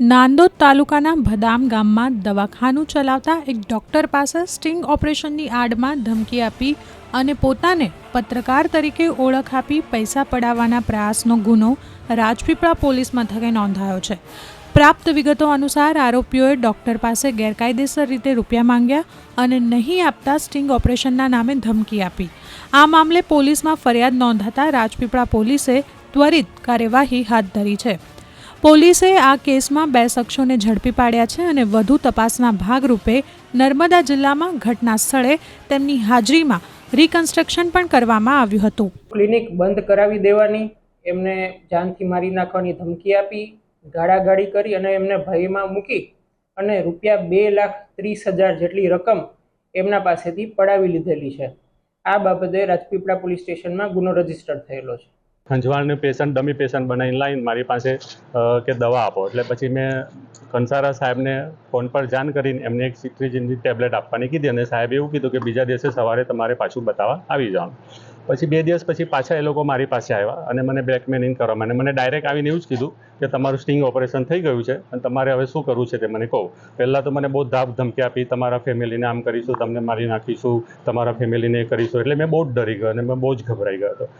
નાંદોદ તાલુકાના ભદામ ગામમાં દવાખાનું ચલાવતા એક ડૉક્ટર પાસે સ્ટિંગ ઓપરેશનની આડમાં ધમકી આપી અને પોતાને પત્રકાર તરીકે ઓળખ આપી પૈસા પડાવવાના પ્રયાસનો ગુનો રાજપીપળા પોલીસ મથકે નોંધાયો છે. પ્રાપ્ત વિગતો અનુસાર આરોપીઓએ ડૉક્ટર પાસે ગેરકાયદેસર રીતે રૂપિયા માંગ્યા અને નહીં આપતા સ્ટિંગ ઓપરેશનના નામે ધમકી આપી. આ મામલે પોલીસમાં ફરિયાદ નોંધાતા રાજપીપળા પોલીસે ત્વરિત કાર્યવાહી હાથ ધરી છે. પોલીસે આ કેસમાં બે શખ્સોને ઝડપી પાડ્યા છે અને વધુ તપાસના ભાગરૂપે નર્મદા જિલ્લામાં ઘટના સ્થળે તેમની હાજરીમાં રિકન્સ્ટ્રક્શન પણ કરવામાં આવ્યું હતું. ક્લિનિક બંધ કરાવી દેવાની, એમને જાનથી મારી નાખવાની ધમકી આપી, ગાળાગાળી કરી અને એમને ભયમાં મૂકી અને રૂપિયા બે લાખ ત્રીસ હજાર જેટલી રકમ એમના પાસેથી પડાવી લીધેલી છે. આ બાબતે રાજપીપળા પોલીસ સ્ટેશનમાં ગુનો રજિસ્ટર થયેલો છે. ખંજવાળને પેશન્ટ, ડમી પેશન્ટ બનાવીને લાવીને મારી પાસે કે દવા આપો. એટલે પછી મેં કંસારા સાહેબને ફોન પર જાણ કરીને એમને એક સિટ્રીજિનની ટેબ્લેટ આપવાની કીધી અને સાહેબે એવું કીધું કે બીજા દિવસે સવારે તમારે પાછું બતાવવા આવી જવાનું. પછી બે દિવસ પછી પાછા એ લોકો મારી પાસે આવ્યા અને મને બ્લેકમેલિંગ કરવા અને મને ડાયરેક્ટ આવીને એવું જ કીધું કે તમારું સ્ટિંગ ઓપરેશન થઈ ગયું છે અને તમારે હવે શું કરવું છે તે મને કહો. પહેલાં તો મને બહુ ધાપ ધમકી આપી, તમારા ફેમિલીને આમ કરીશું, તમને મારી નાખીશું, તમારા ફેમિલીને એ કરીશું. એટલે મેં બહુ જ ડરી ગયો અને મેં બહુ જ ગભરાઈ ગયો હતો.